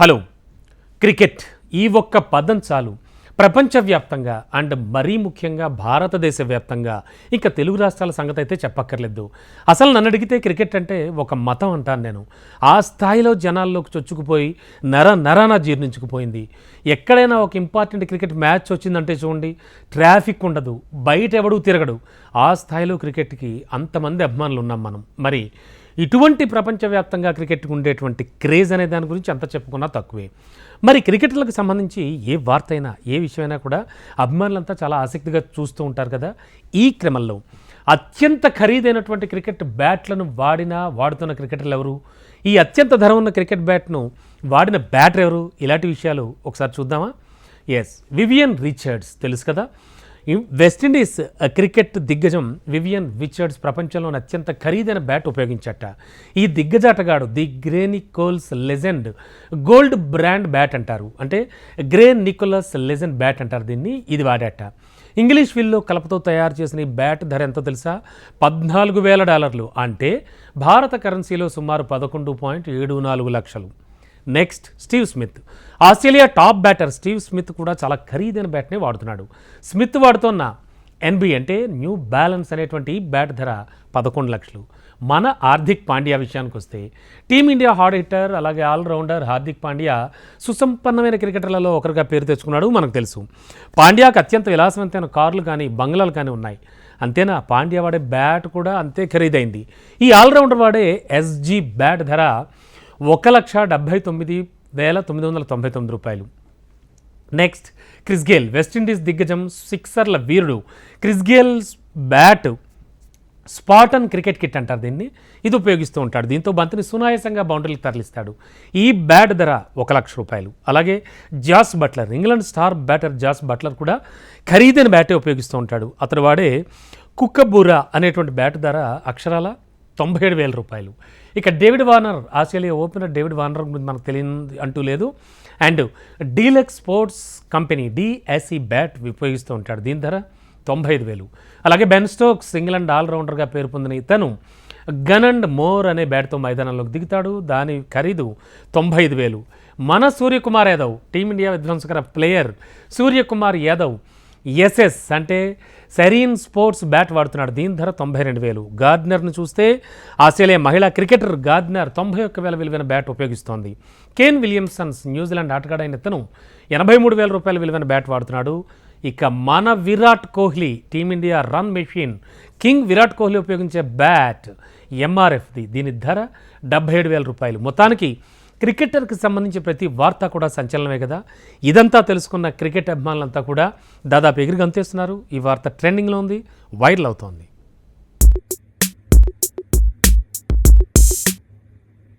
Hello. Cricket ఈ ఒక్క పదం చాలు. ప్రపంచవ్యాప్తంగా అండ్ మరీ ముఖ్యంగా భారతదేశ వ్యాప్తంగా ఇంకా తెలుగు రాష్ట్రాల సంగతి అయితే చెప్పక్కర్లేదు. అసలు నన్ను అడిగితే క్రికెట్ అంటే ఒక మతం అంటాను నేను. ఆ స్థాయిలో జనాల్లోకి చొచ్చుకుపోయి నర నరాన జీర్ణించుకుపోయింది. ఎక్కడైనా ఒక ఇంపార్టెంట్ క్రికెట్ మ్యాచ్ వచ్చిందంటే చూడండి ట్రాఫిక్ ఉండదు బయట ఎవడూ తిరగడు. ఆ స్థాయిలో క్రికెట్కి అంతమంది అభిమానులు ఉన్నాం మనం. మరి ఇటువంటి ప్రపంచవ్యాప్తంగా క్రికెట్కి ఉండేటువంటి క్రేజ్ అనే దాని గురించి అంత చెప్పుకున్నా తక్కువే. మరి క్రికెటర్లకు సంబంధించి ఏ వార్త అయినా ఏ విషయమైనా కూడా అభిమానులంతా చాలా ఆసక్తిగా చూస్తూ ఉంటారు కదా ఈ క్రమంలో. అత్యంత ఖరీదైనటువంటి క్రికెట్ బ్యాట్లను వాడిన వాడుతున్న క్రికెటర్లు ఎవరు? ఈ అత్యంత ధర ఉన్న క్రికెట్ బ్యాట్ను వాడిన బ్యాటర్ ఎవరు? ఇలాంటి విషయాలు ఒకసారి చూద్దామా? ఎస్ వివియన్ రిచర్డ్స్ తెలుసు కదా? వెస్టిండీస్ క్రికెట్ దిగ్గజం వివియన్ విచర్డ్స్ ప్రపంచంలోని అత్యంత ఖరీదైన బ్యాట్ ఉపయోగించట. ఈ దిగ్గజాటగాడు the Gray Nicolls legend gold brand bat అంటారు. అంటే గ్రే నికోలస్ లెజెండ్ బ్యాట్ అంటారు దీన్ని ఇది వాడట. ఇంగ్లీష్ విల్లో కలపతో తయారు చేసిన ఈ బ్యాట్ ధర ఎంతో తెలుసా? పద్నాలుగు వేల డాలర్లు. అంటే భారత కరెన్సీలో సుమారు పదకొండు పాయింట్ ఏడు నాలుగు లక్షలు. Next Steve Smith. Australia top batter Steve Smith కూడా చాలా ఖరీదైన బ్యాట్నే వాడుతున్నాడు. స్మిత్ వాడుతున్న ఎన్బి అంటే న్యూ బ్యాలెన్స్ అనేటువంటి బ్యాట్ ధర పదకొండు లక్షలు. మన హార్దిక్ పాండ్యా విషయానికి వస్తే టీమిండియా హార్డ్ హిట్టర్ అలాగే ఆల్రౌండర్ హార్దిక్ పాండ్యా సుసంపన్నమైన క్రికెటర్లలో ఒకరిగా పేరు తెచ్చుకున్నాడు మనకు తెలుసు. పాండ్యాకు అత్యంత విలాసవంతమైన కార్లు కానీ బంగ్లాలు కానీ ఉన్నాయి. అంతేనా? పాండ్యా వాడే బ్యాట్ కూడా అంతే ఖరీదైంది. ఈ ఆల్రౌండర్ వాడే ఎస్జీ బ్యాట్ ధర ఒక లక్ష డెబ్భై తొమ్మిది వేల తొమ్మిది వందల తొంభై తొమ్మిది రూపాయలు. నెక్స్ట్ క్రిస్గేల్ వెస్టిండీస్ దిగ్గజం సిక్సర్ల వీరుడు. Chris Gayle bat Spartan cricket kit అంటారు దీన్ని. ఇది ఉపయోగిస్తూ ఉంటాడు. దీంతో బంతిని సునాయాసంగా బౌండరీలకు తరలిస్తాడు. ఈ బ్యాట్ ధర ఒక లక్ష రూపాయలు. అలాగే Jos Buttler England star batter Jos Buttler కూడా ఖరీదైన బ్యాటే ఉపయోగిస్తూ ఉంటాడు. అతడు వాడే కుక్కబూరా అనేటువంటి బ్యాట్ ధర అక్షరాల తొంభై ఏడు వేల రూపాయలు. ఇక David Warner Australia opener David Warner గురించి మనకు తెలియదు అంటూ లేదు. And Deluxe sports company DSC bat ఉపయోగిస్తూ ఉంటాడు. దీని ధర తొంభై ఐదు వేలు. అలాగే బెన్ స్టోక్స్ ఇంగ్లాండ్ ఆల్రౌండర్గా పేరు పొందిన ఇతను గన్ అండ్ మోర్ అనే బ్యాట్తో మైదానంలోకి దిగుతాడు. దాని ఖరీదు తొంభై ఐదు వేలు. మన సూర్యకుమార్ యాదవ్ టీమిండియా విధ్వంసకర ప్లేయర్ సూర్యకుమార్ యాదవ్ ఎస్ఎస్ అంటే సెరీన్ స్పోర్ట్స్ బ్యాట్ వాడుతున్నాడు. దీని ధర తొంభై రెండు వేలు. గార్డ్నర్ను చూస్తే ఆస్ట్రేలియా మహిళా క్రికెటర్ గార్డ్నర్ తొంభై ఒక్క వేల విలువైన బ్యాట్ ఉపయోగిస్తోంది. కేన్ విలియమ్సన్స్ న్యూజిలాండ్ ఆటగాడైన ఇతను ఎనభై మూడు వేల రూపాయల విలువైన బ్యాట్ వాడుతున్నాడు. ఇక మన Virat Kohli team India run machine king Virat Kohli ఉపయోగించే బ్యాట్ ఎంఆర్ఎఫ్ది దీని ధర డెబ్బై ఏడు వేల రూపాయలు. మొత్తానికి క్రికెటర్కి సంబంధించి ప్రతి వార్త కూడా సంచలనమే కదా? ఇదంతా తెలుసుకున్న క్రికెట్ అభిమానులంతా కూడా దాదాపు ఎగిరి గంతేస్తున్నారు ఈ వార్త ట్రెండింగ్లో ఉంది వైరల్ అవుతోంది.